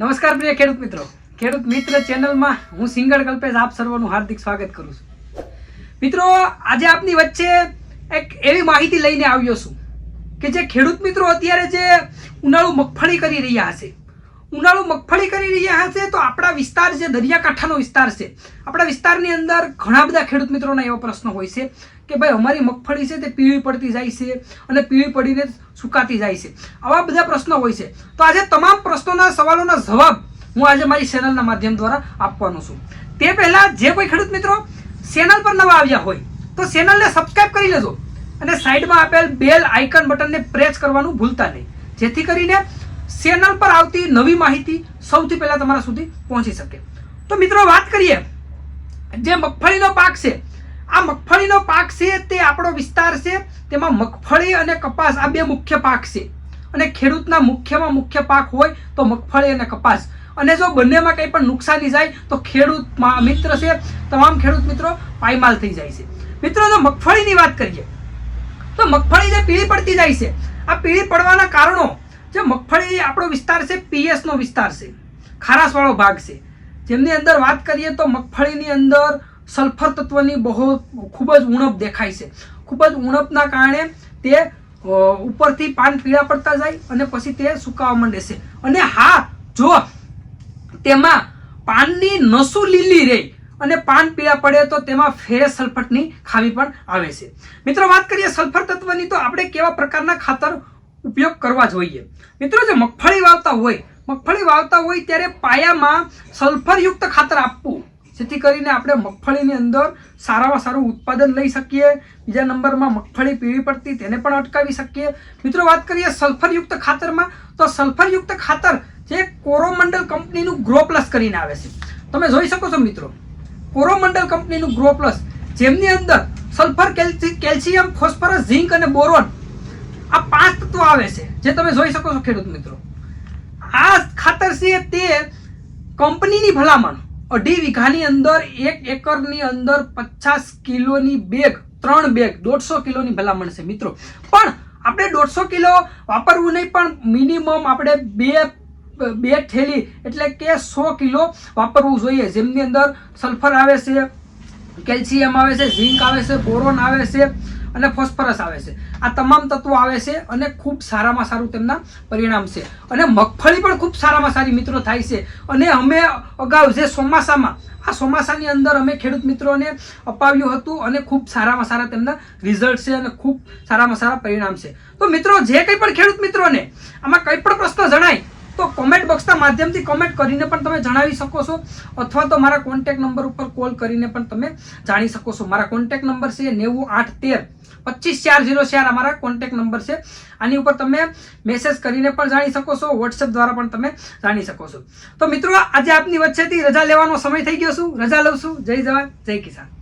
નમસ્કાર પ્રિય ખેડૂત મિત્રો. ખેડૂત મિત્ર ચેનલમાં હું સિંગર કલ્પેશ આપ સર્વનું હાર્દિક સ્વાગત કરું છું. મિત્રો, આજે આપની વચ્ચે એક એવી માહિતી લઈને આવ્યો છું કે જે ખેડૂત મિત્રો અત્યારે જે ઉનાળુ મગફળી કરી રહ્યા હશે ઉનાળુ મગફળી કરી રહ્યા હશે તો આપણા વિસ્તાર જે દરિયાકાંઠાનો વિસ્તાર છે. આપણા વિસ્તારની અંદર ઘણા બધા ખેડૂત મિત્રોના એવો પ્રશ્ન હોય છે કે ભાઈ અમારી મગફળી છે તે પીળી પડતી જાય છે અને પીળી પડીને સુકાતી જાય છે. આવા બધા પ્રશ્નો હોય છે. તો આજે તમામ પ્રશ્નોના સવાલોના જવાબ હું આજે મારી ચેનલના માધ્યમ દ્વારા આપવાનો છું. તે પહેલાં જે કોઈ ખેડૂત મિત્રો ચેનલ પર નવા આવ્યા હોય તો ચેનલને સબસ્ક્રાઈબ કરી લેજો અને સાઈડમાં આપેલ બેલ આઇકન બટનને પ્રેસ કરવાનું ભૂલતા નહીં. જેથી કરીને ચેનલ પર આવતી નવી માહિતી સૌથી પહેલા તમારા સુધી પહોંચી શકે. તો મિત્રો, વાત કરીએ. જે મગફળીનો પાક છે, આ મગફળીનો પાક છે તે આપણો વિસ્તાર છે, તેમાં મગફળી અને કપાસ આ બે મુખ્ય પાક છે. અને ખેડૂતના મુખ્યમાં મુખ્ય પાક હોય તો મગફળી અને કપાસ. અને જો બંનેમાં કંઈ પણ નુકસાની જાય તો ખેડૂત મિત્ર છે, તમામ ખેડૂત મિત્રો પાયમાલ થઈ જાય છે. મિત્રો, જો મગફળીની વાત કરીએ, તો મગફળી જે પીળી પડતી જાય છે, આ પીળી પડવાના કારણો જે મગફળી આપણો વિસ્તાર છે પીએસનો વિસ્તાર છે ખારાસવાળો ભાગ છે. જેમની અંદર વાત કરીએ તો મગફળીની અંદર સલ્ફર તત્વની બહુ ખૂબ જ ઉણપ દેખાય છે. ખૂબ જ ઉણપના કારણે તે ઉપરથી પાન પીળા પડતા જાય અને પછી તે સુકાવા માંડે છે. અને હા, જો તેમાં પાનની નસું લીલી રહે અને પાન પીળા પડે તો તેમાં ફેરસ સલ્ફરની ખામી પણ આવે છે. મિત્રો, વાત કરીએ સલ્ફર તત્વની તો આપણે કેવા પ્રકારના ખાતર ઉપયોગ કરવા જોઈએ. મિત્રો, જે મગફળી વાવતા હોય, મગફળી વાવતા હોય ત્યારે પાયામાં સલ્ફરયુક્ત ખાતર આપવું. જેથી કરીને આપણે મગફળીની અંદર સારામાં સારું ઉત્પાદન લઈ શકીએ. બીજા નંબરમાં મગફળી પીળી પડતી તેને પણ અટકાવી શકીએ. મિત્રો, વાત કરીએ સલ્ફરયુક્ત ખાતરમાં, તો સલ્ફરયુક્ત ખાતર જે કોરોમંડલ કંપનીનું ગ્રો પ્લસ કરીને આવે છે. તમે જોઈ શકો છો મિત્રો, કોરોમંડલ કંપનીનું ગ્રો પ્લસ, જેમની અંદર સલ્ફર કેલ્શિયમ, ફોસ્ફરસ, ઝિંક અને બોરોન આ પાંચ તત્વો આવે છે, જે તમે જોઈ શકો છો ખેડૂત મિત્રો. આ ખાતર છે તે કંપનીની ભલામણ. અઢી વીઘાની અંદર એક એકરની અંદર પચાસ કિલોની બેગ, ત્રણ બેગ, દોઢસો કિલોની ભલામણ છે મિત્રો. પણ આપણે દોઢસો કિલો વાપરવું નહીં, પણ મિનિમમ આપણે બે બે થેલી એટલે કે સો કિલો વાપરવું જોઈએ, જેમની અંદર સલ્ફર આવે છે કેલ્શિયમ આવે છે, ઝિંક આવે છે, બોરોન આવે છે અને ફોસ્ફરસ આવે છે. આ તમામ તત્વો આવે છે અને ખૂબ સારામાં સારું તેમના પરિણામ છે. અને મગફળી પણ ખૂબ સારામાં સારી મિત્રો થાય છે. અને અમે અગાઉ જે ચોમાસામાં, આ ચોમાસાની અંદર અમે ખેડૂત મિત્રોને અપાવ્યું હતું અને ખૂબ સારામાં સારા તેમના રિઝલ્ટ છે અને ખૂબ સારામાં સારા પરિણામ છે. તો મિત્રો, જે કંઈ પણ ખેડૂત મિત્રોને આમાં કંઈ પણ પ્રશ્ન જણાય તો કોમેન્ટ બોક્સના માધ્યમથી કોમેન્ટ કરીને પણ તમે જણાવી શકો છો. અથવા તો મારા કોન્ટેક્ટ નંબર ઉપર કોલ કરીને પણ તમે જાણી શકો છો. મારા કોન્ટેક્ટ નંબર છે નેવું આઠ તેર. પચીસ ચાર ઝીરો ચાર અમારા કોન્ટેક્ટ નંબર છે. આની ઉપર તમે મેસેજ કરીને પણ જાણી શકો છો. વોટ્સએપ દ્વારા પણ તમે જાણી શકો છો. તો મિત્રો, આજે આપની વચ્ચેથી રજા લેવાનો સમય થઈ ગયો છું. રજા લઉં છું. જય જવાન, જય કિસાન.